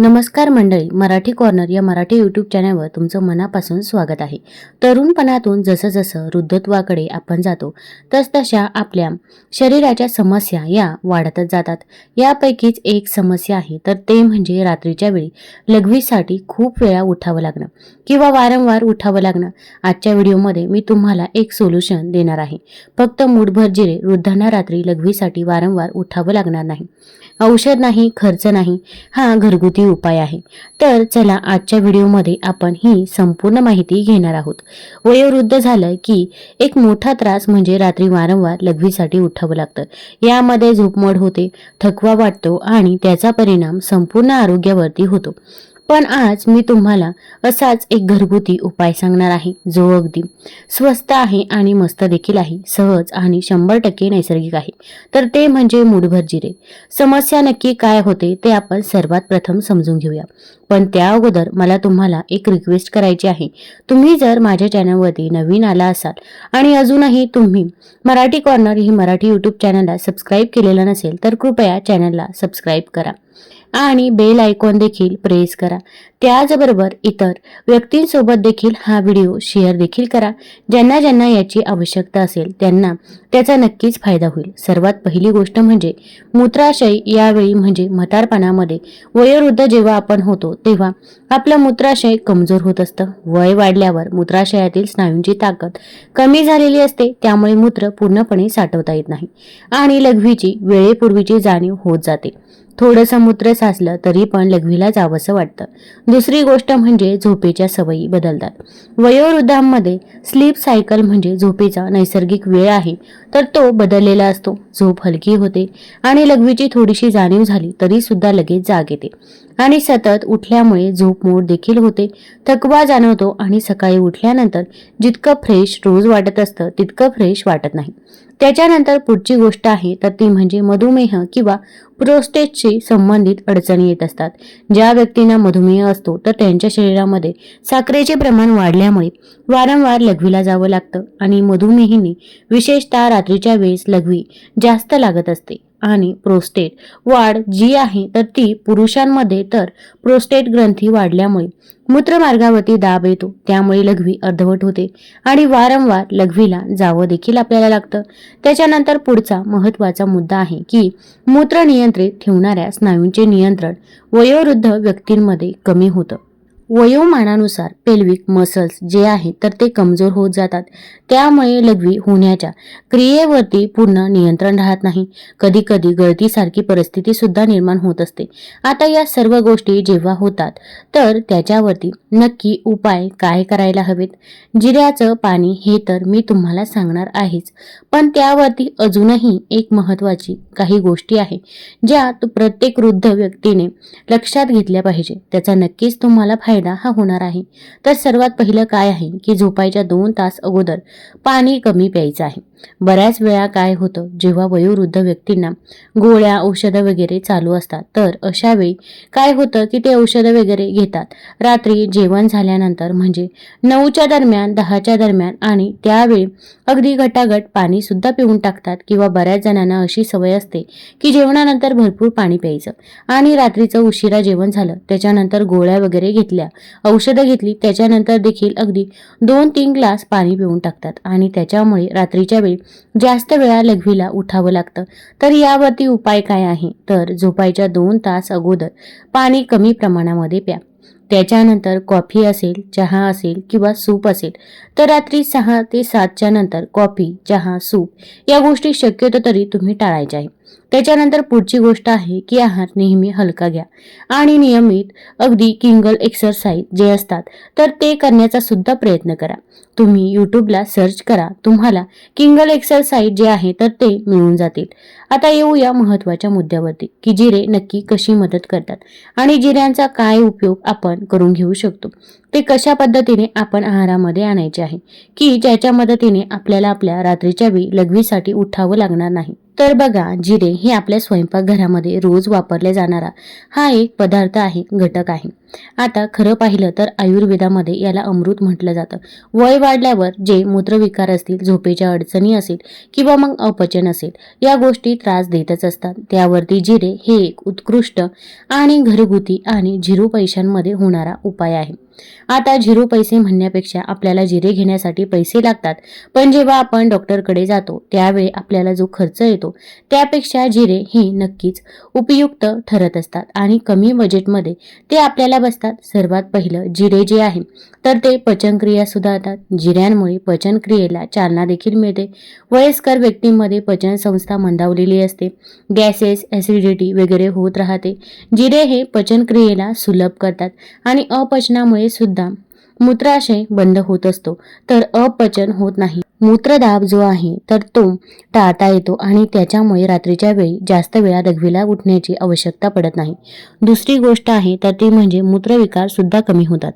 नमस्कार मंडळी मराठी कॉर्नर या मराठी यूट्यूब चॅनलवर तुमचं मनापासून स्वागत आहे. तरुणपणातून जसं जसं वृद्धत्वाकडे आपण जातो तसतशा आपल्या शरीराच्या समस्या या वाढतच जातात. यापैकीच एक समस्या आहे तर ते म्हणजे रात्रीच्या वेळी लघवीसाठी खूप वेळा उठावं लागणं किंवा वारंवार उठावं लागणं. आजच्या व्हिडिओमध्ये मी तुम्हाला एक सोल्युशन देणार आहे. फक्त मूठभर जिरे वृद्धांना रात्री लघवीसाठी वारंवार उठावं लागणार नाही. औषध नाही खर्च नाही. हा घरगुती उपाय आहे. तर चला आजच्या व्हिडिओमध्ये आपण ही संपूर्ण माहिती घेणार आहोत. वयोवृद्ध झालं की एक मोठा त्रास म्हणजे रात्री वारंवार लघवीसाठी उठावं लागतं. यामध्ये झोपमोड होते थकवा वाटतो आणि त्याचा परिणाम संपूर्ण आरोग्यावरती होतो. पण आज मी तुम्हाला असाच एक घरगुती उपाय सांगणार आहे जो अगदी स्वस्त आहे आणि मस्त देखील आहे सहज आणि शंभर टक्के नैसर्गिक आहे. तर ते म्हणजे मूठभर जिरे. समस्या नक्की काय होते ते आपण सर्वात प्रथम समजून घेऊया. पण त्या अगोदर मला तुम्हाला एक रिक्वेस्ट करायची आहे. तुम्ही जर माझ्या चॅनलवरती नवीन आला असाल आणि अजूनही तुम्ही मराठी कॉर्नर ही मराठी यूट्यूब चॅनलला सबस्क्राईब केलेलं नसेल तर कृपया चॅनलला सबस्क्राईब करा. आणि बेल आयकॉन देखील प्रेस करा. त्याचबरोबर इतर व्यक्तींसोबत देखील हा व्हिडिओ शेअर देखील करा. ज्यांना ज्यांना याची आवश्यकता असेल त्यांना त्याचा नक्कीच फायदा होईल. सर्वात पहिली गोष्ट म्हणजे मूत्राशय यावेळी म्हणजे म्हातारपणामध्ये. वयोवृद्ध जेव्हा आपण होतो तेव्हा आपलं मूत्राशय कमजोर होत असतं. वय वाढल्यावर मूत्राशयातील स्नायूंची ताकद कमी झालेली असते. त्यामुळे मूत्र पूर्णपणे साठवता येत नाही आणि लघवीची वेळेपूर्वीची जाणीव होत जाते. थोडंसं मूत्र साचलं तरी पण लघवीला जावंसं वाटतं. दुसरी गोष्ट म्हणजे झोपेच्या सवयी बदलतात. वयोवृद्धांमध्ये स्लीप सायकल म्हणजे झोपेचा नैसर्गिक वेळ आहे तर तो बदललेला असतो. झोप हलकी होते आणि लघवीची थोडीशी जाणीव झाली तरी सुद्धा लगेच जाग येते. आणि सतत उठल्यामुळे झोप मोड देखील होते. थकवा जाणवतो आणि सकाळी उठल्यानंतर जितकं फ्रेश रोज वाटत असतं तितकं फ्रेश वाटत नाही. त्याच्यानंतर पुढची गोष्ट आहे तर ती म्हणजे मधुमेह किंवा प्रोस्टेटशी संबंधित अडचणी येत असतात. ज्या व्यक्तींना मधुमेह असतो तर त्यांच्या शरीरामध्ये साखरेचे प्रमाण वाढल्यामुळे वारंवार लघवीला जावं लागतं आणि मधुमेहींनी विशेषतः रात्रीच्या वेळेस लघवी जास्त लागत असते. आणि प्रोस्टेट वाढ जी आहे तर ती पुरुषांमध्ये तर प्रोस्टेट ग्रंथी वाढल्यामुळे मूत्रमार्गावरती दाब येतो त्यामुळे लघवी अर्धवट होते आणि वारंवार लघवीला जावं देखील आपल्याला लागतं. त्याच्यानंतर पुढचा महत्त्वाचा मुद्दा आहे की मूत्र नियंत्रित ठेवणाऱ्या स्नायूंचे नियंत्रण वयोवृद्ध व्यक्तींमध्ये कमी होतं. वयोमानानुसार पेल्विक मसल्स जे आहेत तर ते कमजोर होत जातात. त्यामुळे लघवी होण्याच्या क्रियेवरती पूर्ण नियंत्रण राहत नाही. कधी कधी गळतीसारखी परिस्थिती सुद्धा निर्माण होत असते. आता या सर्व गोष्टी जेव्हा होतात तर त्याच्यावरती नक्की उपाय काय करायला हवेत? जिऱ्याचं पाणी हे तर मी तुम्हाला सांगणार आहेच पण त्यावरती अजूनही एक महत्त्वाची काही गोष्टी आहे ज्या प्रत्येक वृद्ध व्यक्तीने लक्षात घेतल्या पाहिजे. त्याचा नक्कीच तुम्हाला फायदा हा होणार आहे. तर सर्वात पहिलं काय आहे? की झोपायच्या दोन तास अगोदर पाणी कमी प्यायचं आहे. बऱ्याच वेळा काय होतं जेव्हा वयोवृद्ध व्यक्तींना गोळ्या औषधं वगैरे चालू असतात तर अशा वेळी काय होतं की ते औषधं वगैरे घेतात. रात्री जेवण झाल्यानंतर म्हणजे नऊच्या दरम्यान दहाच्या दरम्यान आणि त्यावेळी अगदी घटाघट पाणी सुद्धा पिऊन टाकतात किंवा बऱ्याच जणांना अशी सवय असते की जेवणानंतर भरपूर पाणी प्यायचं आणि रात्रीचं उशिरा जेवण झालं त्याच्यानंतर गोळ्या वगैरे घेतल्या औषधं घेतली त्याच्यानंतर देखील अगदी दोन तीन ग्लास पाणी पिऊन टाकतात आणि त्याच्यामुळे रात्रीच्या वेळी जास्त वेळा लघवीला उठावं लागतं. तर यावरती उपाय काय आहे? तर झोपायच्या दोन तास अगोदर पाणी कमी प्रमाणामध्ये प्या. त्याच्यानंतर कॉफी असेल चहा असेल किंवा सूप असेल तर रात्री सहा ते सातच्या नंतर कॉफी चहा सूप या गोष्टी शक्यतो तरी तुम्ही टाळायच्या आहे त्याच्यानंतर पुढची गोष्ट आहे की आहार नेहमी हलका घ्या. आणि नियमित अगदी किंगल एक्सरसाइज जे असतात तर ते करण्याचा सुद्धा प्रयत्न करा. तुम्ही यूट्यूबला सर्च करा. तुम्हाला किंगल एक्सरसाइज जे आहे तर ते मिळून जातील. आता येऊया महत्त्वाच्या मुद्द्यावरती की जिरे नक्की कशी मदत करतात आणि जिऱ्यांचा काय उपयोग आपण करून घेऊ शकतो. ते कशा पद्धतीने आपण आहारामध्ये आणायचे आहे? की ज्याच्या मदतीने आपल्याला आपल्या रात्रीच्या वेळी लघवीसाठी उठावं लागणार नाही? तर बघा जिरे हे आपल्या स्वयंपाकघरामध्ये रोज वापरले जाणारा हा एक पदार्थ आहे घटक आहे. आता खरं पाहिलं तर आयुर्वेदामध्ये याला अमृत म्हटलं जातं. वय वाढल्यावर जे मूत्रविकार असतील झोपेच्या अडचणी असेल किंवा मग अपचन असेल या गोष्टी त्रास देतच असतात. त्यावरती जिरे हे एक उत्कृष्ट आणि घरगुती आणि झिरो पैशांमध्ये होणारा उपाय आहे. आता झिरो पैसे म्हणण्यापेक्षा आपल्याला जिरे घेण्यासाठी पैसे लागतात. पण जेव्हा आपण डॉक्टरकडे जातो त्यावेळी आपल्याला जो खर्च येतो त्यापेक्षा जिरे हे नक्कीच उपयुक्त ठरत असतात आणि कमी बजेटमध्ये ते आपल्याला बसतात. सर्वात पहिलं जिरे जे आहे तर ते पचनक्रिया सुधारतात. जिऱ्यांमुळे पचनक्रियेला चालना देखील मिळते. वयस्कर व्यक्तींमध्ये पचन संस्था मंदावलेली असते. गॅसेस ॲसिडिटी वगैरे होत राहते. जिरे हे पचनक्रियेला सुलभ करतात आणि अपचनामुळे सुद्धा. मूत्राशय बंद होत असतो तर अपचन होत नाही. मूत्रदाब जो आहे तर तो टाळता येतो आणि त्याच्यामुळे रात्रीच्या वेळी जास्त वेळा लघवीला उठण्याची आवश्यकता पडत नाही. दुसरी गोष्ट आहे तर ती म्हणजे मूत्रविकार सुद्धा कमी होतात.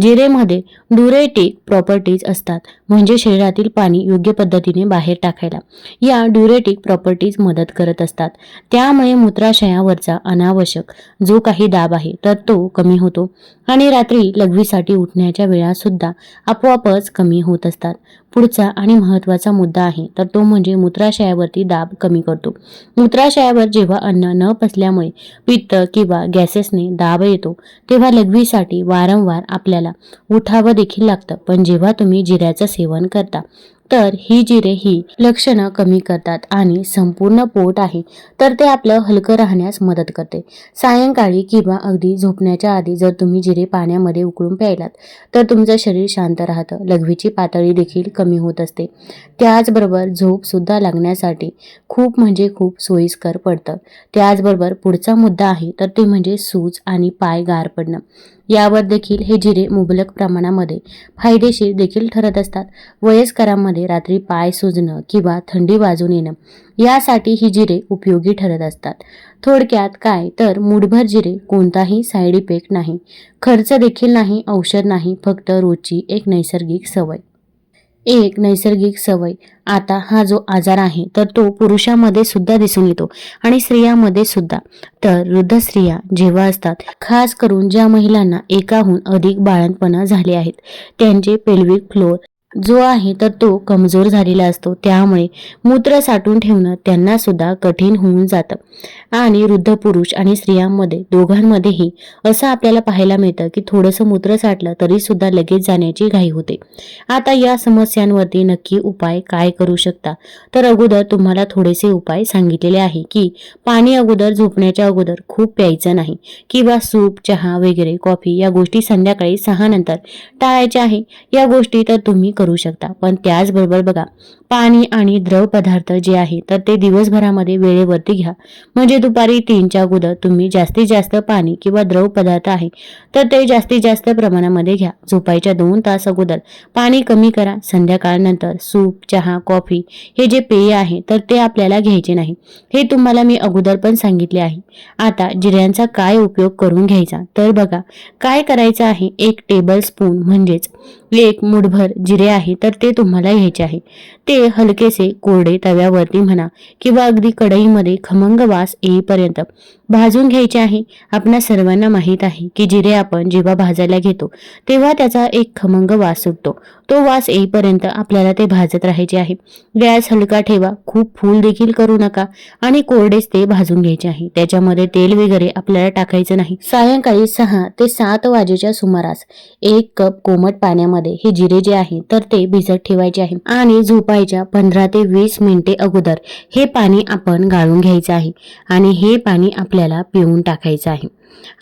जिरेमध्ये ड्युरेटिक प्रॉपर्टीज असतात म्हणजे शरीरातील पाणी योग्य पद्धतीने बाहेर टाकायला. या ड्युरेटिक प्रॉपर्टीज मदत करत असतात. त्यामुळे मूत्राशयावरचा अनावश्यक जो काही दाब आहे तर तो कमी होतो. आणि रात्री लघवीसाठी उठण्याच्या वेळा सुद्धा आपोआपच कमी होत असतात. पुढचा आणि महत्त्वाचा मुद्दा आहे. तर तो म्हणजे मूत्राशयावरती दाब कमी करतो. मूत्राशयावर जेव्हा अन्न न पचल्यामुळे पित्त किंवा गॅसेसने दाब येतो तेव्हा लघवीसाठी वारंवार आपल्याला उठावं देखील लागतं. पण जेव्हा तुम्ही जिऱ्याचं सेवन करता तर ही जिरे ही लक्षणं कमी करतात आणि संपूर्ण पोट आहे तर ते आपलं हलकं राहण्यास मदत करते. सायंकाळी किंवा अगदी झोपण्याच्या आधी जर तुम्ही जिरे पाण्यामध्ये उकळून प्यायलात तर तुमचं शरीर शांत राहतं. लघवीची पातळी देखील कमी होत असते. त्याचबरोबर झोपसुद्धा लागण्यासाठी खूप म्हणजे खूप सोयीस्कर पडतं. त्याचबरोबर पुढचा मुद्दा आहे तर ते म्हणजे सूज आणि पाय गार पडणं. यावर देखील हे जिरे मुबलक प्रमाणामध्ये फायदेशीर देखील ठरत असतात. वयस्करांमध्ये रात्री पाय सुजणं किंवा थंडी वाजून येणं यासाठी ही जिरे उपयोगी ठरत असतात. थोडक्यात काय? तर मुठभर जिरे कोणताही साईड इफेक्ट नाही. खर्च देखील नाही औषध नाही फक्त रोजची एक नैसर्गिक सवय. एक नैसर्गिक सवय. आता हा जो आजार आहे तर तो पुरुषामध्ये सुद्धा दिसून येतो आणि स्त्रियामध्ये सुद्धा. तर वृद्ध स्त्रिया जेव्हा असतात खास करून ज्या महिलांना एकाहून अधिक बाळंतपणा झाले आहेत त्यांचे पेल्विक फ्लोअर जो आहे तर तो कमजोर झालेला असतो. त्यामुळे मूत्र साठवून ठेवणं त्यांना सुद्धा कठीण होऊन जातं. आणि वृद्ध पुरुष आणि स्त्रियांमध्ये दोघांमध्येही असं आपल्याला पाहायला मिळतं की थोडंसं मूत्र साठलं तरी सुद्धा लगेच जाण्याची घाई होते. आता या समस्यांवरती नक्की उपाय काय करू शकता? तर अगोदर तुम्हाला थोडेसे उपाय सांगितलेले आहे की पाणी अगोदर झोपण्याच्या अगोदर खूप प्यायचं नाही किंवा सूप चहा वगैरे कॉफी या गोष्टी संध्याकाळी सहा नंतर टाळायच्या आहे. या गोष्टी तर तुम्ही करू शकता. पण त्याचबरोबर बघा पाणी आणि द्रव पदार्थ जे आहे तर ते दिवसभरामध्ये वेळेवरती घ्या. म्हणजे दुपारी तीनच्या अगोदर तुम्ही जास्तीत जास्त पाणी किंवा द्रव पदार्थ आहे तर ते जास्तीत जास्त प्रमाणामध्ये घ्या. झोपायच्या दोन तास अगोदर पाणी कमी करा. संध्याकाळनंतर सूप चहा कॉफी हे जे पेय आहे तर ते आपल्याला घ्यायचे नाही. हे तुम्हाला मी अगोदर पण सांगितले आहे. आता जिऱ्यांचा काय उपयोग करून घ्यायचा? तर बघा काय करायचं आहे? एक टेबल स्पून म्हणजेच एक मुठभर जिरे आहे तर ते तुम्हाला घ्यायचे आहे. ते हलकेसे कोरडे तव्यावरती म्हणा किंवा अगदी कढईमध्ये खमंग वास येईपर्यंत भाजून घ्यायचे आहे. आपणा सर्वांना माहीत आहे की जिरे आपण जेव्हा भाजायला घेतो तेव्हा त्याचा एक खमंग वास सुटतो. तो वास येईपर्यंत आपल्याला ते भाजत राहायचे आहे. गॅस हलका ठेवा खूप फूल देखील करू नका आणि कोरडेच ते भाजून घ्यायचे आहे. त्याच्यामध्ये तेल वगैरे आपल्याला टाकायचं नाही. सायंकाळी सहा ते सात वाजेच्या सुमारास एक कप कोमट पाण्यामध्ये हे जिरे जे आहे तर ते भिजत ठेवायचे आहे आणि झोपायच्या पंधरा ते वीस मिनिटे अगोदर हे पाणी आपण गाळून घ्यायचं आहे आणि हे पाणी आपल्याला पिऊन टाकायचं आहे.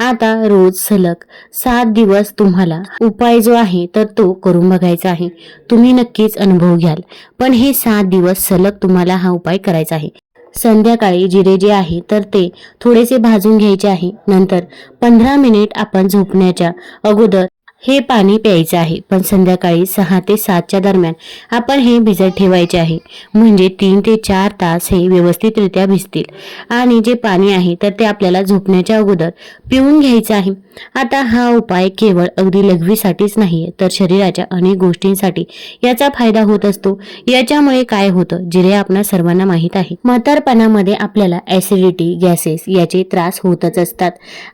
आता रोज सलग सात दिवस तुम्हाला उपाय जो आहे तर तो करून बघायचा आहे. तुम्ही नक्कीच अनुभव घ्याल पण हे सात दिवस सलग तुम्हाला हा उपाय करायचा आहे. संध्याकाळी जिरे जे आहे तर ते थोडेसे भाजून घ्यायचे आहे. नंतर पंधरा मिनिट आपण झोपण्याच्या अगोदर हे पाणी प्यायचं आहे. पण संध्याकाळी सहा ते सातच्या दरम्यान आपण हे भिजत ठेवायचे आहे. म्हणजे तीन ते चार तास हे व्यवस्थितरित्या भिजतील. आणि जे पाणी आहे तर ते आपल्याला झोपण्याच्या अगोदर पिऊन घ्यायचं आहे. आता हा उपाय केवळ अगदी लघवीसाठीच नाहीये तर शरीराच्या अनेक गोष्टींसाठी याचा फायदा होत असतो. याच्यामुळे काय होतं जिरे आपणा सर्वांना माहीत आहे. म्हातारपणामध्ये आपल्याला ऍसिडिटी गॅसेस याचे त्रास होतच असतात.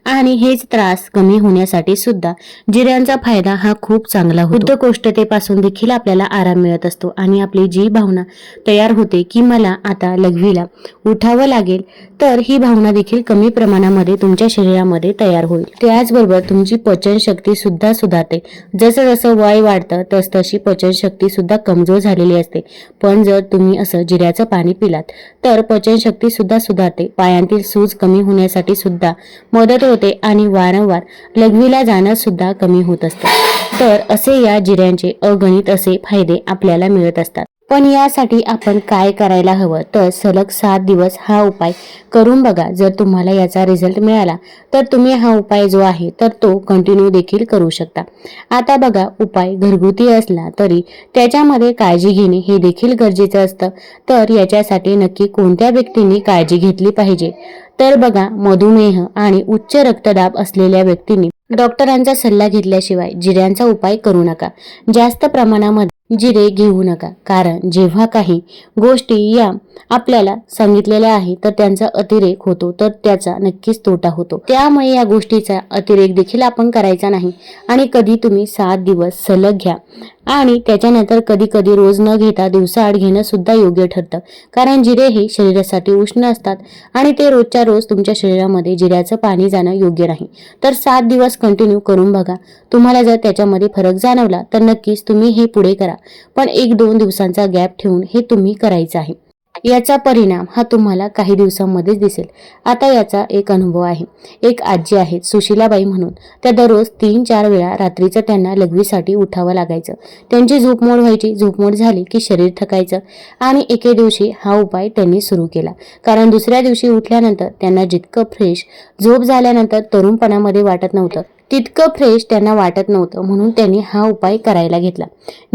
आणि हेच त्रास कमी होण्यासाठी सुद्धा जिऱ्यांचा फायदा हा खूप चांगला होतो. उद्धकोष्ठतेपासून देखील आपल्याला आराम मिळत असतो आणि आपली जी भावना तयार होते की मला आता लघवीला उठावं लागेल तर ही भावना देखील कमी प्रमाणामध्ये तुमच्या शरीरामध्ये तयार होईल. त्याचबरोबर तुमची पचनशक्ती सुद्धा सुधारते. जसं जसं वय वाढतं तस तशी पचनशक्ती सुद्धा कमजोर झालेली असते. पण जर तुम्ही असं जिऱ्याचं पाणी पिलात तर पचनशक्ती सुद्धा सुधारते. पायांतील सूज कमी होण्यासाठी सुद्धा मदत होते आणि वारंवार लघवीला जाणं सुद्धा कमी होत असतात. तर असे या जिऱ्यांचे अगणित असे फायदे आपल्याला मिळत असतात. पण यासाठी आपण काय करायला हवं? तर सलग सात दिवस हा उपाय करून बघा. जर तुम्हाला याचा रिझल्ट मिळाला तर तुम्ही हा उपाय जो आहे तर तो कंटिन्यू देखील करू शकता. आता बघा उपाय घरगुती असला तरी त्याच्यामध्ये काळजी घेणे हे देखील गरजेचं असतं. तर याच्यासाठी नक्की कोणत्या व्यक्तींनी काळजी घेतली पाहिजे? तर बघा मधुमेह आणि उच्च रक्तदाब असलेल्या व्यक्तींनी डॉक्टरांचा सल्ला घेतल्याशिवाय जिऱ्यांचा उपाय करू नका. जास्त प्रमाणामध्ये जिरे घेऊ नका. कारण जेव्हा काही गोष्टी या आपल्याला सांगितलेल्या आहे तर त्यांचा अतिरेक होतो तर त्याचा नक्कीच तोटा होतो. त्यामुळे या गोष्टीचा अतिरेक देखील आपण करायचा नाही. आणि कधी तुम्ही सात दिवस सलग घ्या. आणि त्याच्यानंतर कधी कधी रोज न घेता दिवसाआड घेणं सुद्धा योग्य ठरतं. कारण जिरे हे शरीरासाठी उष्ण असतात आणि ते रोजच्या रोज तुमच्या शरीरामध्ये जिऱ्याचं पाणी जाणं योग्य नाही. तर सात दिवस कंटिन्यू करून बघा. तुम्हाला जर त्याच्यामध्ये फरक जाणवला तर नक्कीच तुम्ही हे पुढे करा. पण एक दोन दिवसांचा गॅप ठेवून हे तुम्ही करायचं आहे. याचा परिणाम हा तुम्हाला काही दिवसांमध्येच दिसेल. आता याचा एक अनुभव आहे. एक आजी आहेत सुशीलाबाई म्हणून. त्या दररोज तीन चार वेळा रात्रीचं त्यांना लघवीसाठी उठावं लागायचं. त्यांची झोपमोड व्हायची झोपमोड झाली की शरीर थकायचं. आणि एके दिवशी हा उपाय त्यांनी सुरू केला. कारण दुसऱ्या दिवशी उठल्यानंतर त्यांना जितकं फ्रेश झोप झाल्यानंतर तरुणपणामध्ये वाटत नव्हतं. तितकं फ्रेश त्यांना वाटत नव्हतं म्हणून त्यांनी हा उपाय करायला घेतला.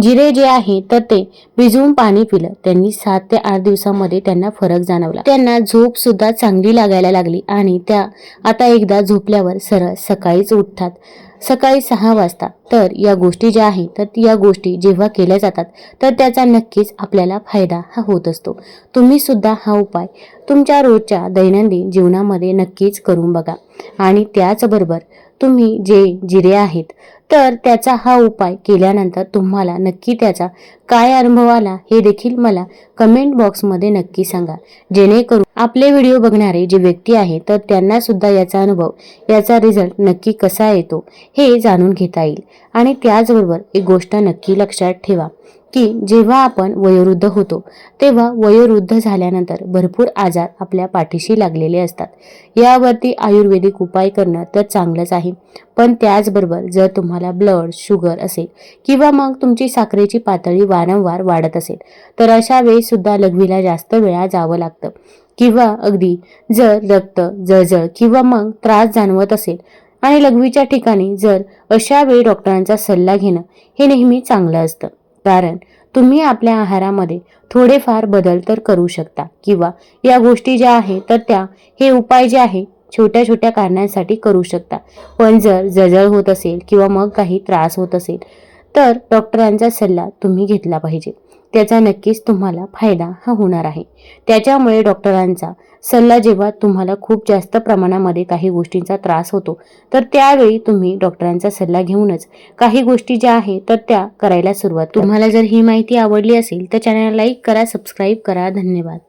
जिरे जे आहे तर ते भिजवून पाणी पिलं. त्यांनी सात ते आठ दिवसामध्ये त्यांना फरक जाणवला. त्यांना झोप सुद्धा चांगली लागायला लागली आणि त्या आता एकदा झोपल्यावर सरळ सकाळीच उठतात. सकाळी सहा वाजता. तर या गोष्टी ज्या आहेत तर या गोष्टी जेव्हा केल्या जातात तर त्याचा नक्कीच आपल्याला फायदा हा होत असतो. तुम्ही सुद्धा हा उपाय तुमच्या रोजच्या दैनंदिन जीवनामध्ये नक्कीच करून बघा. आणि त्याचबरोबर तुम्ही जे जिरे आहेत तर त्याचा हा उपाय केल्यानंतर तुम्हाला नक्की त्याचा काय अनुभव आला हे देखील मला कमेंट बॉक्समध्ये नक्की सांगा. जेणेकरून आपले व्हिडिओ बघणारे जे व्यक्ती आहेत तर त्यांना सुद्धा याचा अनुभव याचा रिझल्ट नक्की कसा येतो हे जाणून घेता येईल. आणि त्याचबरोबर एक गोष्ट नक्की लक्षात ठेवा. की जेव्हा आपण वयोवृद्ध होतो तेव्हा वयोवृद्ध झाल्यानंतर भरपूर आजार आपल्या पाठीशी लागलेले असतात. यावरती आयुर्वेदिक उपाय करणं तर चांगलंच आहे. पण त्याचबरोबर जर तुम्हाला ब्लड शुगर असेल किंवा मग तुमची साखरेची पातळी वारंवार वाढत असेल तर अशा वेळीसुद्धा लघवीला जास्त वेळा जावं लागतं. किंवा अगदी जर रक्त जळजळ किंवा मग त्रास जाणवत असेल आणि लघवीच्या ठिकाणी जर अशा वेळी डॉक्टरांचा सल्ला घेणं हे नेहमी चांगलं असतं. कारण तुम्ही आपल्या आहारामध्ये थोडेफार बदल तर करू शकता. किंवा या गोष्टी ज्या आहेत तर त्या हे उपाय जे आहे छोट्या छोट्या कारणांसाठी करू शकता. पण जर जळजळ होत असेल किंवा मग काही त्रास होत असेल तर डॉक्टरांचा सल्ला तुम्ही घेतला पाहिजे. त्याचा नक्कीच तुम्हाला फायदा हा होणार आहे. त्याच्यामुळे डॉक्टरांचा सल्ला जेव्हा तुम्हाला खूप जास्त प्रमाणामध्ये काही गोष्टींचा त्रास होतो तर त्यावेळी तुम्ही डॉक्टरांचा सल्ला घेऊनच काही गोष्टी ज्या आहेत तर त्या करायला सुरुवात तुम्हाला जर ही माहिती आवडली असेल तर चॅनल लाईक करा सबस्क्राईब करा. धन्यवाद.